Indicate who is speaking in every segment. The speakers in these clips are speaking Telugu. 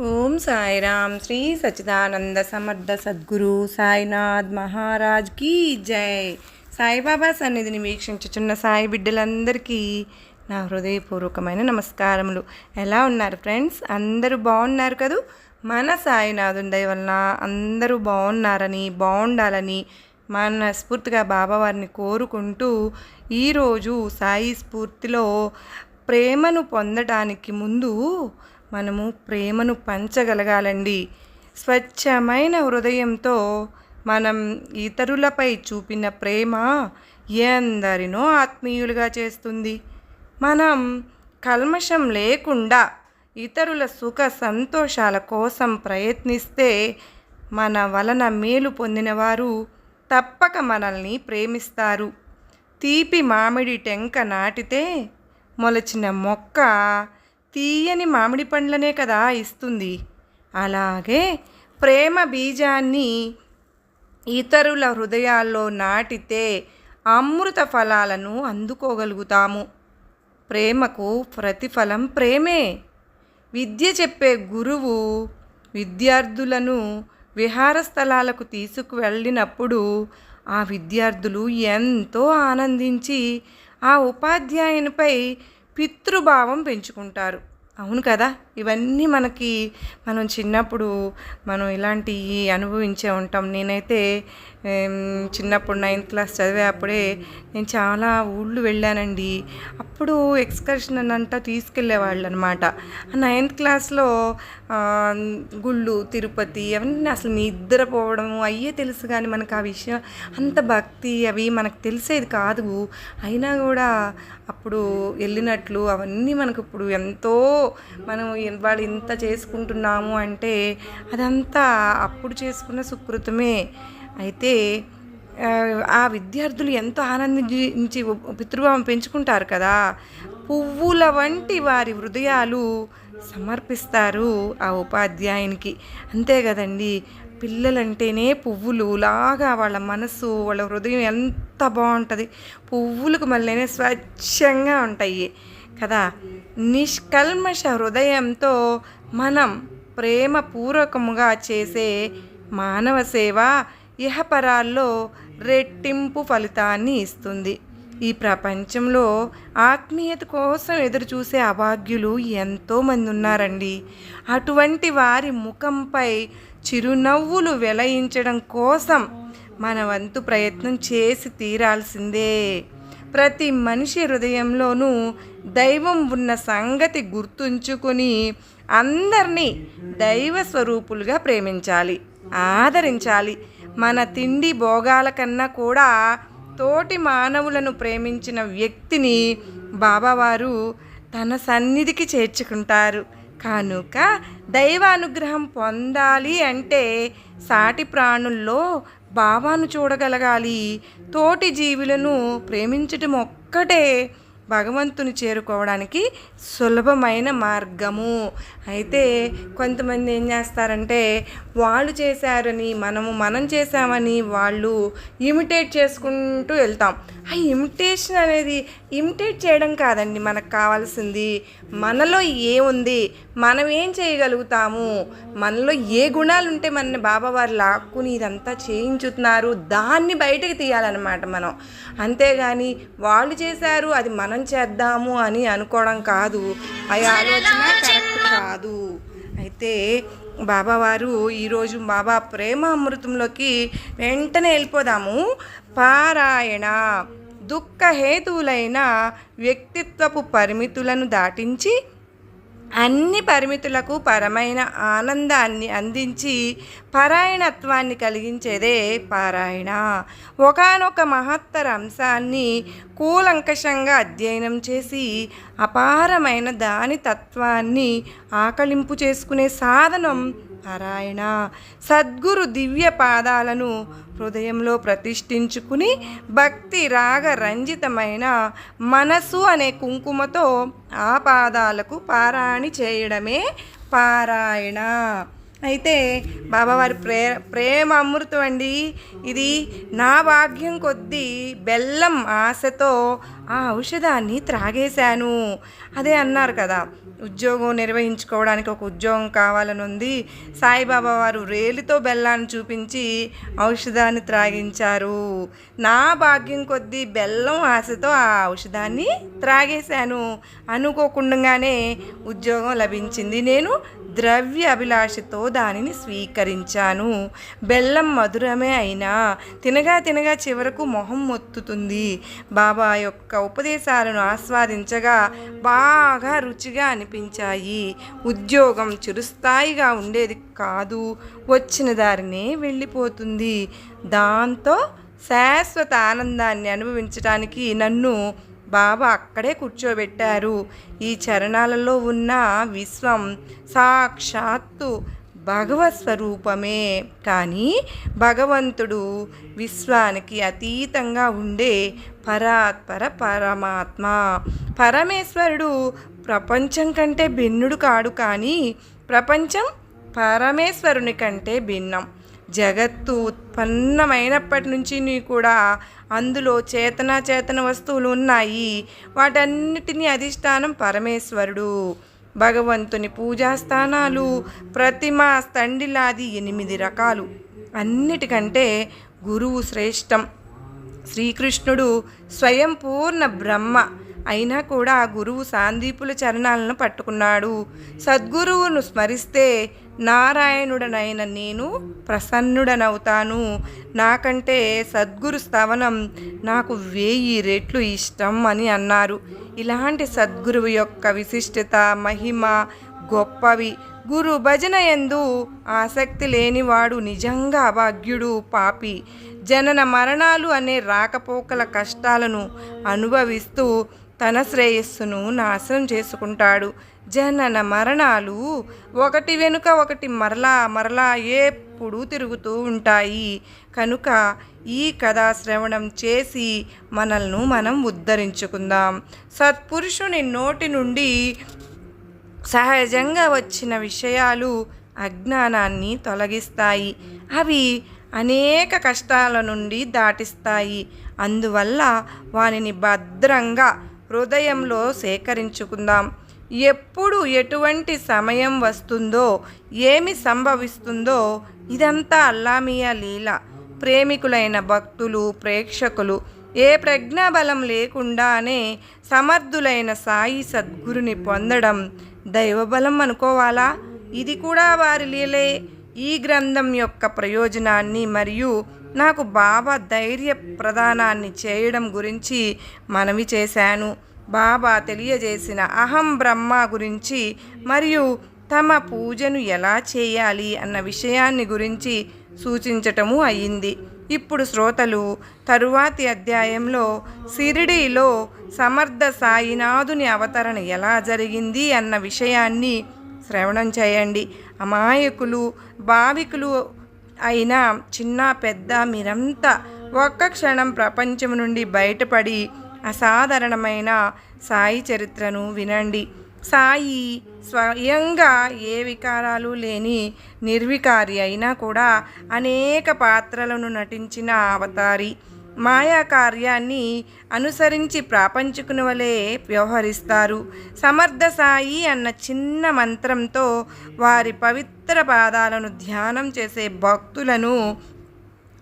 Speaker 1: ఓం సాయిరామ్. శ్రీ సచిదానంద సమర్థ సద్గురు సాయినాథ్ మహారాజ్ కీ జై. సాయిబాబా సన్నిధిని వీక్షించుచున్న సాయి బిడ్డలందరికీ నా హృదయపూర్వకమైన నమస్కారములు. ఎలా ఉన్నారు ఫ్రెండ్స్? అందరూ బాగున్నారు కదూ? మన సాయినాథుని దయ వలన అందరూ బాగున్నారని బాగుండాలని మనస్ఫూర్తిగా బాబావారిని కోరుకుంటూ ఈరోజు సాయి స్ఫూర్తిలో ప్రేమను పొందడానికి ముందు మనము ప్రేమను పంచగలగాలండి. స్వచ్ఛమైన హృదయంతో మనం ఇతరులపై చూపిన ప్రేమ ఎందరినో ఆత్మీయులుగా చేస్తుంది. మనం కల్మషం లేకుండా ఇతరుల సుఖ సంతోషాల కోసం ప్రయత్నిస్తే మన వలన మేలు పొందినవారు తప్పక మనల్ని ప్రేమిస్తారు. తీపి మామిడి టెంక నాటితే మొలచిన మొక్క తీయని మామిడి పండ్లనే కదా ఇస్తుంది. అలాగే ప్రేమ బీజాన్ని ఇతరుల హృదయాల్లో నాటితే అమృత ఫలాలను అందుకోగలుగుతాము. ప్రేమకు ప్రతిఫలం ప్రేమే. విద్య చెప్పే గురువు విద్యార్థులను విహార స్థలాలకు తీసుకువెళ్ళినప్పుడు ఆ విద్యార్థులు ఎంతో ఆనందించి ఆ ఉపాధ్యాయునిపై పితృభావం పెంచుకుంటారు. అవును కదా? ఇవన్నీ మనకి మనం చిన్నప్పుడు మనం ఇలాంటివి అనుభవించే ఉంటాం. నేనైతే చిన్నప్పుడు నైన్త్ క్లాస్ చదివే అప్పుడే నేను చాలా ఊళ్ళు వెళ్ళానండి. అప్పుడు ఎక్స్కర్షన్ అని అంట తీసుకెళ్ళేవాళ్ళు అనమాట నైన్త్ క్లాస్లో గుళ్ళు తిరుపతి అవన్నీ అసలు నిద్రపోవడము అయ్యే తెలుసు కానీ మనకు ఆ విషయం అంత భక్తి అవి మనకు తెలిసేది కాదు. అయినా కూడా అప్పుడు వెళ్ళినట్లు అవన్నీ మనకు ఇప్పుడు ఎంతో మనం ఇవాళ ఇంత చేసుకుంటున్నాము అంటే అదంతా అప్పుడు చేసుకున్న సుకృతమే. అయితే ఆ, విద్యార్థులు ఎంతో ఆనందించి పితృభావం పెంచుకుంటారు కదా. పువ్వుల వంటి వారి హృదయాలు సమర్పిస్తారు ఆ ఉపాధ్యాయునికి. అంతే కదండి. పిల్లలంటేనే పువ్వులు లాగా వాళ్ళ మనసు వాళ్ళ హృదయం ఎంత బాగుంటుంది. పువ్వులకు మళ్ళీనే స్వచ్ఛంగా ఉంటాయి. కదా? నిష్కల్మష హృదయంతో మనం ప్రేమపూర్వకముగా చేసే మానవ సేవ ఇహపరాల్లో రెట్టింపు ఫలితాన్ని ఇస్తుంది. ఈ ప్రపంచంలో ఆత్మీయత కోసం ఎదురుచూసే అభాగ్యులు ఎంతోమంది ఉన్నారండి. అటువంటి వారి ముఖంపై చిరునవ్వులు వెలయించడం కోసం మన వంతు ప్రయత్నం చేసి తీరాల్సిందే. ప్రతి మనిషి హృదయంలోనూ దైవం ఉన్న సంగతి గుర్తుంచుకొని అందరినీ దైవ స్వరూపులుగా ప్రేమించాలి ఆదరించాలి. మన తిండి భోగాల కన్నా కూడా తోటి మానవులను ప్రేమించిన వ్యక్తిని బాబావారు తన సన్నిధికి చేర్చుకుంటారు. కనుక దైవానుగ్రహం పొందాలి అంటే సాటి ప్రాణుల్లో బాబాను చూడగలగాలి. తోటి జీవులను ప్రేమించటం ఒక్కటే భగవంతుని చేరుకోవడానికి సులభమైన మార్గము. అయితే కొంతమంది ఏం చేస్తారంటే వాళ్ళు చేశారని మనము మనం చేశామని వాళ్ళు ఇమిటేట్ చేసుకుంటూ వెళ్తాం. ఆ ఇమిటేషన్ అనేది ఇమిటేట్ చేయడం కాదండి మనకు కావాల్సింది. మనలో ఏముంది? మనం ఏం చేయగలుగుతాము? మనలో ఏ గుణాలు ఉంటే మన బాబావారు లాక్కుని ఇదంతా చేయించుతున్నారు? దాన్ని బయటకు తీయాలన్నమాట మనం. అంతేగాని వాళ్ళు చేశారు అది మనం చేద్దాము అని అనుకోవడం కాదు. ఆ ఆలోచన కరెక్ట్ కాదు. అయితే బాబావారు ఈరోజు బాబా ప్రేమ అమృతంలోకి వెంటనే వెళ్ళిపోదాము. పారాయణ. దుఃఖహేతువులైన వ్యక్తిత్వపు పరిమితులను దాటించి అన్ని పరిమితులకు పరమైన ఆనందాన్ని అందించి పరాయణత్వాన్ని కలిగించేదే పారాయణ. ఒకానొక మహత్తర అంశాన్ని కూలంకషంగా అధ్యయనం చేసి అపారమైన దాని తత్వాన్ని ఆకలింపు చేసుకునే సాధనం పారాయణ. సద్గురు దివ్య పాదాలను హృదయంలో ప్రతిష్ఠించుకుని భక్తి రాగ రంజితమైన మనసు అనే కుంకుమతో ఆ పాదాలకు పారాయణ చేయడమే పారాయణ. అయితే బాబావారి ప్రే ప్రేమ అమృతం అండి. ఇది నా భాగ్యం కొద్దీ బెల్లం ఆశతో ఆ ఔషధాన్ని త్రాగేశాను. అదే అన్నారు కదా ఉద్యోగం నిర్వహించుకోవడానికి ఒక ఉద్యోగం కావాలని ఉంది. సాయిబాబా వారు రేలుతో బెల్లాన్ని చూపించి ఔషధాన్ని త్రాగించారు. నా భాగ్యం కొద్దీ బెల్లం ఆశతో ఆ ఔషధాన్ని త్రాగేశాను. అనుకోకుండానే ఉద్యోగం లభించింది. నేను ద్రవ్య అభిలాషతో దానిని స్వీకరించాను. బెల్లం మధురమే అయినా తినగా తినగా చివరకు మొహం మొత్తుతుంది. బాబా యొక్క ఉపదేశాలను ఆస్వాదించగా బాగా రుచిగా అనిపించాయి. ఉద్యోగం చిరుస్థాయిగా ఉండేది కాదు. వచ్చిన దారినే వెళ్ళిపోతుంది. దాంతో శాశ్వత ఆనందాన్ని అనుభవించడానికి నన్ను బాబా అక్కడే కూర్చోబెట్టారు. ఈ చరణాలలో ఉన్న విశ్వం సాక్షాత్తు భగవత్ స్వరూపమే కానీ భగవంతుడు విశ్వానికి అతీతంగా ఉండే పరాత్పర పరమాత్మ. పరమేశ్వరుడు ప్రపంచం కంటే భిన్నుడు కాడు కానీ ప్రపంచం పరమేశ్వరుని కంటే భిన్నం. జగత్తు ఉత్పన్నమైనప్పటి నుంచి కూడా అందులో చేతన చేతన వస్తువులు ఉన్నాయి. వాటన్నిటినీ అధిష్టానం పరమేశ్వరుడు. భగవంతుని పూజాస్థానాలు ప్రతిమ స్తండిలాది ఎనిమిది రకాలు. అన్నిటికంటే గురువు శ్రేష్టం. శ్రీకృష్ణుడు స్వయం పూర్ణ బ్రహ్మ. అయినా కూడా ఆ గురువు సాందీపుల చరణాలను పట్టుకున్నాడు. సద్గురువును స్మరిస్తే నారాయణుడనైన నేను ప్రసన్నుడనవుతాను. నాకంటే సద్గురు స్థవనం నాకు వేయి రెట్లు ఇష్టం అని అన్నారు. ఇలాంటి సద్గురువు యొక్క విశిష్టత మహిమ గొప్పవి. గురు భజన ఎందు ఆసక్తి లేనివాడు నిజంగా అభాగ్యుడు పాపి. జనన మరణాలు అనే రాకపోకల కష్టాలను అనుభవిస్తూ తన శ్రేయస్సును నాశనం చేసుకుంటాడు. జనన మరణాలు ఒకటి వెనుక ఒకటి మరలా మరలా ఎప్పుడూ తిరుగుతూ ఉంటాయి. కనుక ఈ కథ శ్రవణం చేసి మనల్ని మనం ఉద్ధరించుకుందాం. సత్పురుషుని నోటి నుండి సహజంగా వచ్చిన విషయాలు అజ్ఞానాన్ని తొలగిస్తాయి. అవి అనేక కష్టాల నుండి దాటిస్తాయి. అందువల్ల వానిని భద్రంగా హృదయంలో సేకరించుకుందాం. ఎప్పుడు ఎటువంటి సమయం వస్తుందో ఏమి సంభవిస్తుందో ఇదంతా అల్లామియా లీల. ప్రేమికులైన భక్తులు ప్రేక్షకులు ఏ ప్రజ్ఞాబలం లేకుండానే సమర్థులైన సాయి సద్గురుని పొందడం దైవబలం అనుకోవాలా? ఇది కూడా వారి లీలే. ఈ గ్రంథం యొక్క ప్రయోజనాన్ని మరియు నాకు బాబా ధైర్య ప్రదానాన్ని చేయడం గురించి మనవి చేశాను. బాబా తెలియజేసిన అహం బ్రహ్మ గురించి మరియు తమ పూజను ఎలా చేయాలి అన్న విషయాన్ని గురించి సూచించటము అయింది. ఇప్పుడు శ్రోతలు తరువాతి అధ్యాయంలో సిరిడిలో సమర్థ సాయినాథుని అవతరణ ఎలా జరిగింది అన్న విషయాన్ని శ్రవణం చేయండి. అమాయకులు భావికులు అయినా చిన్న పెద్ద మీరంతా ఒక్క క్షణం ప్రపంచం నుండి బయటపడి అసాధారణమైన సాయి చరిత్రను వినండి. సాయి స్వయంగా ఏ వికారాలు లేని నిర్వికారి అయినా కూడా అనేక పాత్రలను నటించిన అవతారి. మాయా కార్యాన్ని అనుసరించి ప్రాపంచికుని వలె వ్యవహరిస్తారు. సమర్థ సాయి అన్న చిన్న మంత్రంతో వారి పవిత్ర పాదాలను ధ్యానం చేసే భక్తులను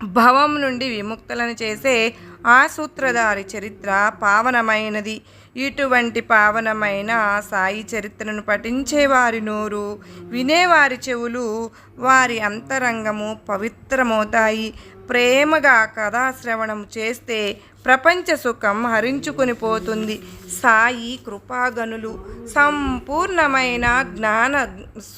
Speaker 1: భవం నుండి విముక్తులను చేసే ఆ సూత్రధారి చరిత్ర పావనమైనది. ఇటువంటి పావనమైన సాయి చరిత్రను పఠించే వారి నోరు వినేవారి చెవులు వారి అంతరంగము పవిత్రమవుతాయి. ప్రేమగా కథాశ్రవణం చేస్తే ప్రపంచ సుఖం హరించుకొని పోతుంది. సాయి కృపాగనులు సంపూర్ణమైన జ్ఞాన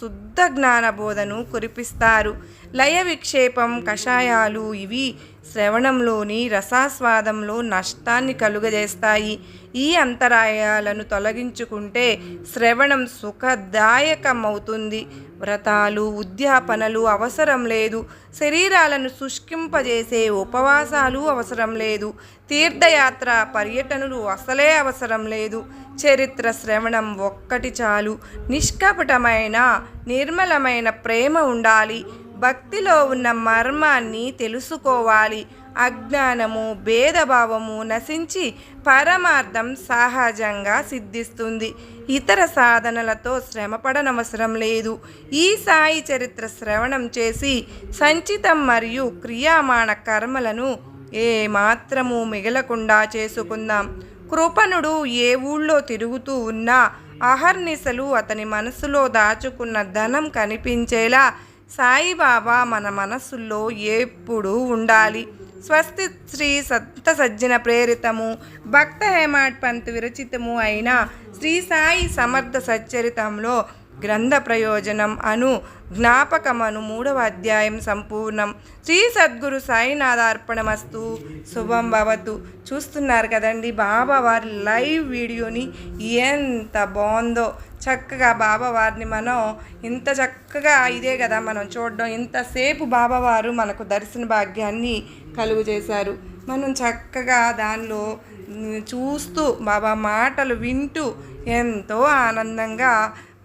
Speaker 1: శుద్ధ జ్ఞాన బోధను కురిపిస్తారు. లయ విక్షేపం కషాయాలు ఇవి శ్రవణంలోని రసాస్వాదంలో నష్టాన్ని కలుగజేస్తాయి. ఈ అంతరాయాలను తొలగించుకుంటే శ్రవణం సుఖదాయకమవుతుంది. వ్రతాలు ఉద్యాపనలు అవసరం లేదు. శరీరాలను శుష్కింపజేసే ఉపవాసాలు అవసరం లేదు. తీర్థయాత్ర పర్యటనలు అసలే అవసరం లేదు. చరిత్ర శ్రవణం ఒక్కటి చాలు. నిష్కపటమైన నిర్మలమైన ప్రేమ ఉండాలి. భక్తిలో ఉన్న మర్మాన్ని తెలుసుకోవాలి. అజ్ఞానము భేదభావము నశించి పరమార్థం సహజంగా సిద్ధిస్తుంది. ఇతర సాధనలతో శ్రమపడనవసరం లేదు. ఈ సాయి చరిత్ర శ్రవణం చేసి సంచితం మరియు క్రియామాణ కర్మలను ఏమాత్రము మిగలకుండా చేసుకుందాం. కృపణుడు ఏ ఊళ్ళో తిరుగుతూ ఉన్నా అహర్నిశలు అతని మనసులో దాచుకున్న ధనం కనిపించేలా సాయిబాబా మన మనసుల్లో ఎప్పుడూ ఉండాలి. స్వస్తి శ్రీ సత్త సజ్జన ప్రేరితము భక్త హేమాడ్ పంత్ విరచితము అయిన శ్రీ సాయి సమర్థ సచ్చరితంలో గ్రంథ ప్రయోజనం అను జ్ఞాపకమను మూడవ అధ్యాయం సంపూర్ణం. శ్రీ సద్గురు సాయినాథార్పణమస్తు. శుభం భవతు. చూస్తున్నారు కదండి బాబావారి లైవ్ వీడియోని ఎంత బాగుందో. చక్కగా బాబావారిని మనం ఇంత చక్కగా ఇదే కదా మనం చూడడం. ఇంతసేపు బాబావారు మనకు దర్శన భాగ్యాన్ని కలుగు చేశారు. మనం చక్కగా దానిలో చూస్తూ బాబా మాటలు వింటూ ఎంతో ఆనందంగా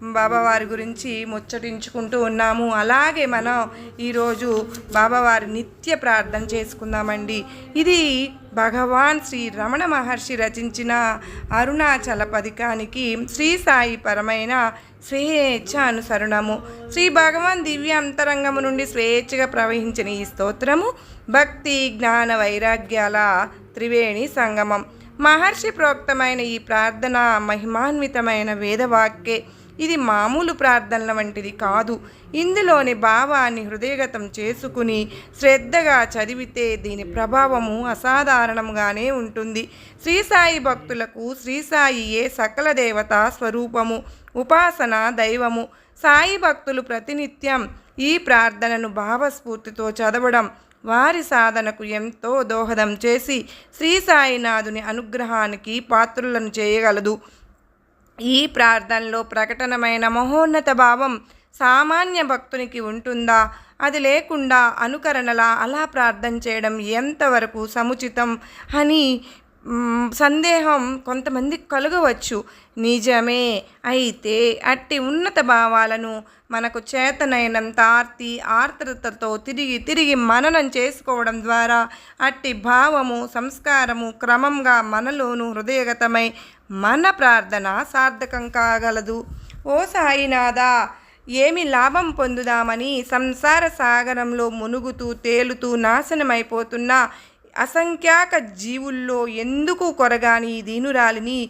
Speaker 1: బాబావారి గురించి ముచ్చటించుకుంటూ ఉన్నాము. అలాగే మనం ఈరోజు బాబావారి నిత్య ప్రార్థన చేసుకుందామండి. ఇది భగవాన్ శ్రీ రమణ మహర్షి రచించిన అరుణాచల పథకానికి శ్రీ సాయి పరమైన స్వేచ్ఛ అనుసరణము. శ్రీ భగవాన్ దివ్య అంతరంగము నుండి స్వేచ్ఛగా ప్రవహించిన ఈ స్తోత్రము భక్తి జ్ఞాన వైరాగ్యాల త్రివేణి సంగమం. మహర్షి ప్రోక్తమైన ఈ ప్రార్థన మహిమాన్వితమైన వేదవాక్యే. ఇది మామూలు ప్రార్థనల వంటిది కాదు. ఇందులోని భావాన్ని హృదయగతం చేసుకుని శ్రద్ధగా చదివితే దీని ప్రభావము అసాధారణంగానే ఉంటుంది. శ్రీ సాయి భక్తులకు శ్రీసాయియే సకల దేవత స్వరూపము ఉపాసన దైవము సాయి భక్తులు ప్రతినిత్యం ఈ ప్రార్థనను భావస్ఫూర్తితో చదవడం వారి సాధనకు ఎంతో దోహదం చేసి శ్రీ సాయినాథుని అనుగ్రహానికి పాత్రులను చేయగలదు. ఈ ప్రార్థనలో ప్రకటనమైన మహోన్నత భావం సామాన్య భక్తునికి ఉంటుందా? అది లేకుండా అనుకరణలా అలా ప్రార్థన చేయడం ఎంతవరకు సముచితం అని సందేహం కొంతమందికి కలగవచ్చు. నిజమే అయితే అట్టి ఉన్నత భావాలను మనకు చేతనైనంత ఆర్తి ఆర్ద్రతతో తిరిగి తిరిగి మననం చేసుకోవడం ద్వారా అట్టి భావము సంస్కారము క్రమంగా మనలోను హృదయగతమై మన ప్రార్థన సార్థకం కాగలదు. ఓ సాయినాథా ఏమి లాభం పొందుదామని సంసార సాగరంలో మునుగుతూ తేలుతూ నాశనమైపోతున్న అసంఖ్యాక జీవుల్లో ఎందుకు కొరగాని దీనురాలిని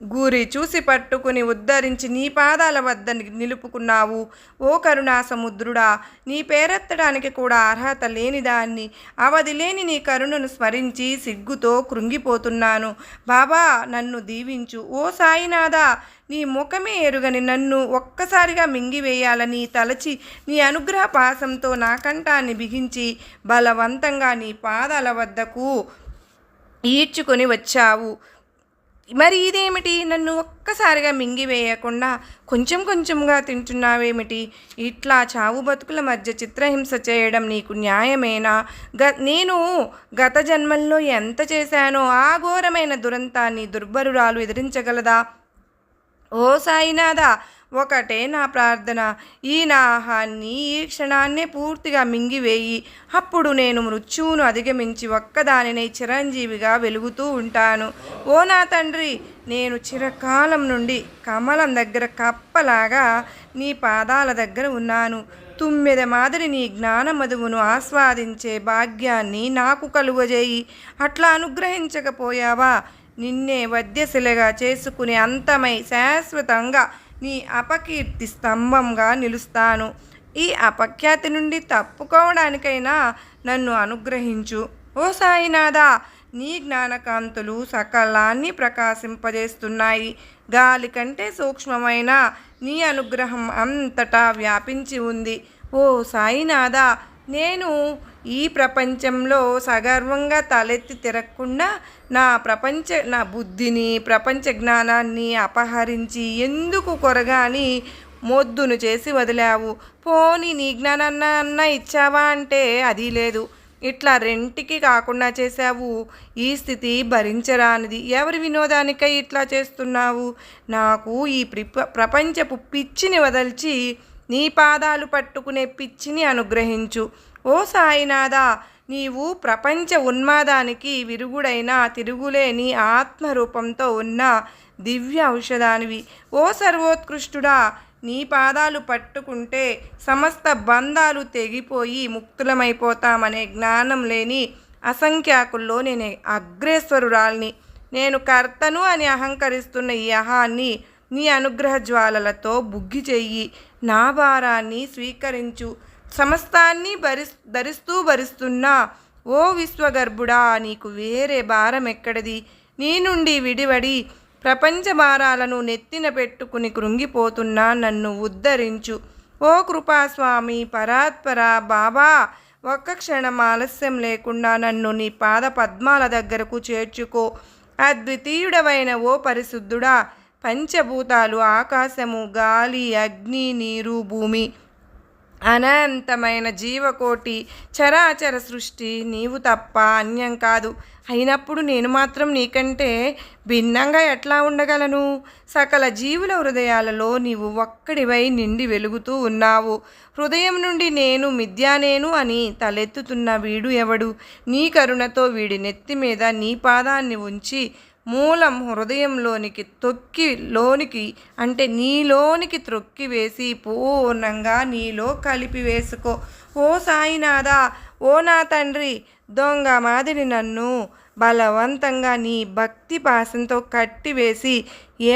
Speaker 1: గూరి చూసి పట్టుకుని ఉద్ధరించి నీ పాదాల వద్ద నిలుపుకున్నావు. ఓ కరుణా సముద్రుడా నీ పేరెత్తడానికి కూడా అర్హత లేని దాన్ని అవధి లేని నీ కరుణను స్మరించి సిగ్గుతో కృంగిపోతున్నాను. బాబా నన్ను దీవించు. ఓ సాయినాథా నీ ముఖమే ఎరుగని నన్ను ఒక్కసారిగా మింగివేయాలని తలచి నీ అనుగ్రహ పాసంతో నా కంఠాన్ని బిగించి బలవంతంగా నీ పాదాల వద్దకు ఈడ్చుకొని వచ్చావు. మరి ఇదేమిటి? నన్ను ఒక్కసారిగా మింగివేయకుండా కొంచెం కొంచెంగా తింటున్నావేమిటి? ఇట్లా చావు బతుకుల మధ్య చిత్రహింస చేయడం నీకు న్యాయమేనా? గ నేను గత జన్మల్లో ఎంత చేశానో ఆ ఘోరమైన దురంతాన్ని దుర్భరురాలు ఎదిరించగలదా? ఓ సాయినాదా ఒకటే నా ప్రార్థన ఈ నాహాన్ని ఈ క్షణాన్నే పూర్తిగా మింగివేయి. అప్పుడు నేను మృత్యువును అధిగమించి ఒక్కదానిని చిరంజీవిగా వెలుగుతూ ఉంటాను. ఓ నా తండ్రి నేను చిరకాలం నుండి కమలం దగ్గర కప్పలాగా నీ పాదాల దగ్గర ఉన్నాను. తుమ్మెద మాదిరి నీ జ్ఞాన మధువును ఆస్వాదించే భాగ్యాన్ని నాకు కలుగజేయి. అట్లా అనుగ్రహించకపోయావా? నిన్నే వద్యశిలగా చేసుకుని అంతమై శాశ్వతంగా నీ అపకీర్తి స్తంభంగా నిలుస్తాను. ఈ అపఖ్యాతి నుండి తప్పుకోవడానికైనా నన్ను అనుగ్రహించు. ఓ సాయినాథా నీ జ్ఞానకాంతులు సకలాన్ని ప్రకాశింపజేస్తున్నాయి. గాలి కంటే సూక్ష్మమైన నీ అనుగ్రహం అంతటా వ్యాపించి ఉంది. ఓ సాయినాథా నేను ఈ ప్రపంచంలో సగర్వంగా తలెత్తి తిరగకుండా నా ప్రపంచ నా బుద్ధిని ప్రపంచ జ్ఞానాన్ని అపహరించి ఎందుకు కొరగాని మొద్దును చేసి వదిలావు? పోనీ నీ జ్ఞానాన్న అన్న ఇచ్చావా అంటే అది లేదు. ఇట్లా రెంటికి కాకుండా చేశావు. ఈ స్థితి భరించరానిది. ఎవరి వినోదానికై ఇట్లా చేస్తున్నావు? నాకు ఈ ప్రిప ప్రపంచపు పిచ్చిని వదల్చి నీ పాదాలు పట్టుకునే పిచ్చిని అనుగ్రహించు. ఓ సాయినాథా నీవు ప్రపంచ ఉన్మాదానికి విరుగుడైన తిరుగులేని ఆత్మరూపంతో ఉన్న దివ్య ఔషధానివి. ఓ సర్వోత్కృష్టుడా నీ పాదాలు పట్టుకుంటే సమస్త బంధాలు తెగిపోయి ముక్తులమైపోతామనే జ్ఞానం లేని అసంఖ్యాకుల్లో నేను అగ్రేశ్వరురాల్ని నేను కర్తను అని అహంకరిస్తున్న ఈ అహాన్ని నీ అనుగ్రహ జ్వాలలతో బుగ్గి చెయ్యి. నా భారాన్ని స్వీకరించు. సమస్తాన్ని భరి ధరిస్తూ భరిస్తున్నా ఓ విశ్వగర్భుడా నీకు వేరే భారం ఎక్కడిది? నీ నుండి విడివడి ప్రపంచ భారాలను నెత్తిన పెట్టుకుని కృంగిపోతున్నా నన్ను ఉద్ధరించు. ఓ కృపాస్వామి పరాత్పర బాబా ఒక్క క్షణం ఆలస్యం లేకుండా నన్ను నీ పాద పద్మాల దగ్గరకు చేర్చుకో. అద్వితీయుడవైన ఓ పరిశుద్ధుడా పంచభూతాలు ఆకాశము గాలి అగ్ని నీరు భూమి. అనంతమైన జీవకోటి చరాచర సృష్టి నీవు తప్ప అన్యం కాదు. అయినప్పుడు నేను మాత్రం నీకంటే భిన్నంగా ఎట్లా ఉండగలను? సకల జీవుల హృదయాలలో నీవు ఒక్కడివై నిండి వెలుగుతూ ఉన్నావు. హృదయం నుండి నేను మిథ్యానేను అని తలెత్తుతున్న వీడు ఎవడు? నీ కరుణతో వీడి నెత్తి మీద నీ పాదాన్ని ఉంచి మూలం హృదయంలోనికి తొక్కి లోనికి అంటే నీలోనికి త్రొక్కి వేసి పూర్ణంగా నీలో కలిపి వేసుకో. ఓ సాయినాథా ఓ నా తండ్రి దొంగ మాదిరి నన్ను బలవంతంగా నీ భక్తి పాసంతో కట్టివేసి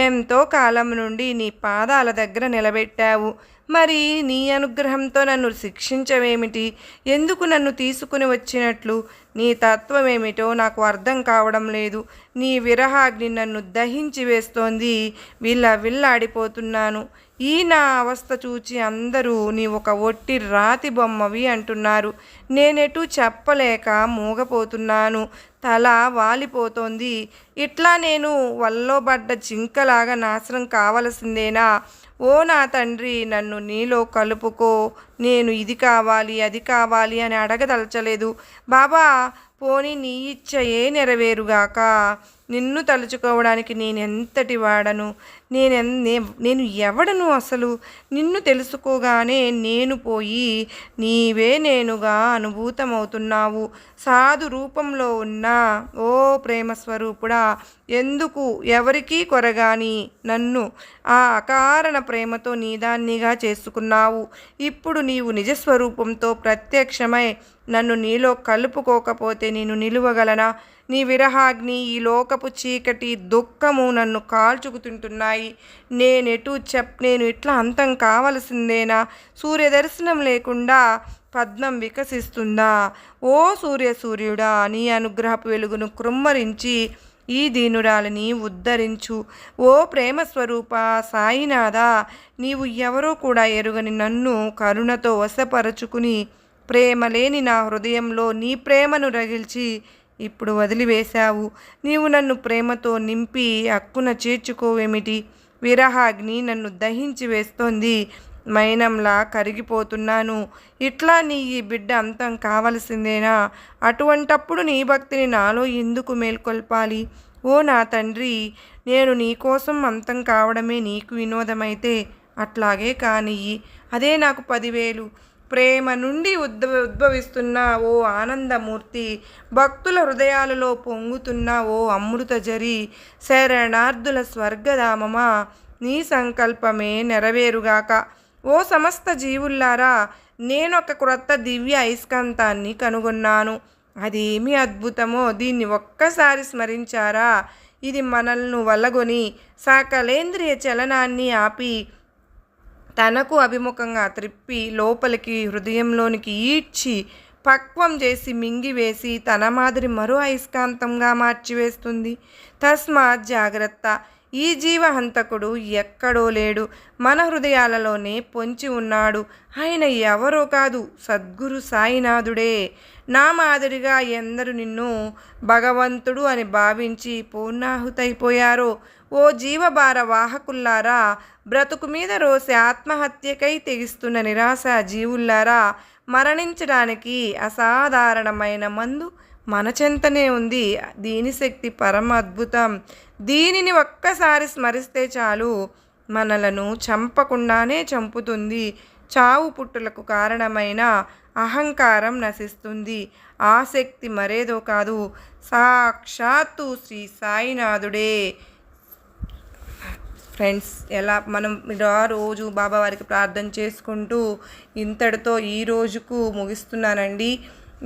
Speaker 1: ఎంతో కాలం నుండి నీ పాదాల దగ్గర నిలబెట్టావు. మరి నీ అనుగ్రహంతో నన్ను శిక్షించవేమిటి? ఎందుకు నన్ను తీసుకుని వచ్చినట్లు? నీ తత్వం ఏమిటో నాకు అర్థం కావడం లేదు. నీ విరహాగ్ని నన్ను దహించి వేస్తోంది. వీళ్ళ విల్లాడిపోతున్నాను. ఈ నా అవస్థ చూచి అందరూ నీ ఒక ఒట్టి రాతి బొమ్మవి అంటున్నారు. నేనెటు చెప్పలేక మూగపోతున్నాను. తల వాలిపోతోంది. ఇట్లా నేను వల్లోబడ్డ జింకలాగా నాశనం కావలసిందేనా? ఓ నా తండ్రి నన్ను నీలో కలుపుకో. నేను ఇది కావాలి అది కావాలి అని అడగదలచలేదు. బాబా పోని నీ ఇచ్చయే నెరవేరుగాక. నిన్ను తలుచుకోవడానికి నేనెంతటి వాడను? నేను నేను ఎవడను అసలు? నిన్ను తెలుసుకోగానే నేను పోయి నీవే నేనుగా అనుభూతమవుతున్నావు. సాధు రూపంలో ఉన్న ఓ ప్రేమ స్వరూపుడా ఎందుకు ఎవరికీ కొరగాని నన్ను ఆ అకారణ ప్రేమతో నీదాన్నిగా చేసుకున్నావు. ఇప్పుడు నీవు నిజస్వరూపంతో ప్రత్యక్షమై నన్ను నీలో కలుపుకోకపోతే నేను నిలువగలనా? నీ విరహాగ్ని ఈ లోకపు చీకటి దుఃఖము నన్ను కాల్చుకుతుంటున్నాయి. నేనెటు చెప్ నేను ఇట్లా అంతం కావలసిందేనా? సూర్య దర్శనం లేకుండా పద్మం వికసిస్తుందా? ఓ సూర్య సూర్యుడా నీ అనుగ్రహపు వెలుగును కృమ్మరించి ఈ దీనురాలిని ఉద్ధరించు. ఓ ప్రేమ స్వరూప సాయినాథ నీవు ఎవరో కూడా ఎరుగని నన్ను కరుణతో వశపరచుకుని ప్రేమ లేని నా హృదయంలో నీ ప్రేమను రగిల్చి ఇప్పుడు వదిలివేశావు. నీవు నన్ను ప్రేమతో నింపి అక్కున చేర్చుకోవేమిటి? విరహాగ్ని నన్ను దహించి వేస్తోంది. మైనంలా కరిగిపోతున్నాను. ఇట్లా నీ ఈ బిడ్డ అంతం కావలసిందేనా? అటువంటప్పుడు నీ భక్తిని నాలో ఎందుకు మేల్కొల్పాలి? ఓ నా తండ్రి నేను నీ కోసం అంతం కావడమే నీకు వినోదమైతే అట్లాగే కానియ్యి. అదే నాకు పదివేలు. ప్రేమ నుండి ఉద్భవ ఉద్భవిస్తున్న ఓ ఆనందమూర్తి భక్తుల హృదయాలలో పొంగుతున్న ఓ అమృతజరి శరణార్థుల స్వర్గధామమా నీ సంకల్పమే నెరవేరుగాక. ఓ సమస్త జీవుల్లారా నేను ఒక క్రొత్త దివ్య ఐస్కాంతాన్ని కనుగొన్నాను. అదేమి అద్భుతమో దీన్ని ఒక్కసారి స్మరించారా? ఇది మనల్ని వలగొని సకలేంద్రియ చలనాన్ని ఆపి తనకు అభిముఖంగా త్రిప్పి లోపలికి హృదయంలోనికి ఈడ్చి పక్వం చేసి మింగివేసి తన మాదిరి మరో అయస్కాంతంగా మార్చివేస్తుంది. తస్మాత్ జాగ్రత్త. ఈ జీవహంతకుడు ఎక్కడో లేడు. మన హృదయాలలోనే పొంచి ఉన్నాడు. ఆయన ఎవరో కాదు సద్గురు సాయినాథుడే. నా మాదిరిగా ఎందరు నిన్ను భగవంతుడు అని భావించి పూర్ణాహుతైపోయారో. ఓ జీవభార వాహకుల్లారా బ్రతుకు మీద రోసే ఆత్మహత్యకై తెగిస్తున్న నిరాశ జీవుల్లారా మరణించడానికి అసాధారణమైన మందు మన చెంతనే ఉంది. దీని శక్తి పరమ అద్భుతం. దీనిని ఒక్కసారి స్మరిస్తే చాలు మనలను చంపకుండానే చంపుతుంది. చావు పుట్టులకు కారణమైన అహంకారం నశిస్తుంది. ఆసక్తి మరేదో కాదు. సాక్షాత్తు శ్రీ సాయినాథుడే. ఫ్రెండ్స్ ఎలా మనం ఆ రోజు బాబావారికి ప్రార్థన చేసుకుంటూ ఇంతటితో ఈ రోజుకు ముగిస్తున్నానండి.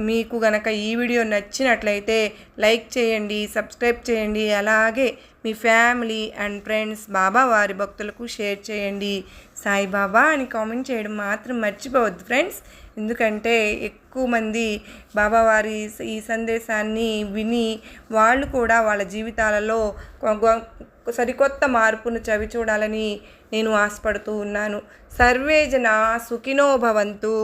Speaker 1: మీకు గనక ఈ వీడియో నచ్చినట్లయితే లైక్ చేయండి సబ్స్క్రైబ్ చేయండి అలాగే మీ ఫ్యామిలీ అండ్ ఫ్రెండ్స్ బాబా వారి భక్తులకు షేర్ చేయండి. సాయిబాబా అని కామెంట్ చేయడం మాత్రం మర్చిపోవద్దు ఫ్రెండ్స్. ఎందుకంటే ఎక్కువ మంది బాబా వారి ఈ సందేశాన్ని విని వాళ్ళు కూడా వాళ్ళ జీవితాలలో సరికొత్త మార్పును చవి చూడాలని నేను ఆశపడుతూ ఉన్నాను. సర్వే జన సుఖినో భవంతు.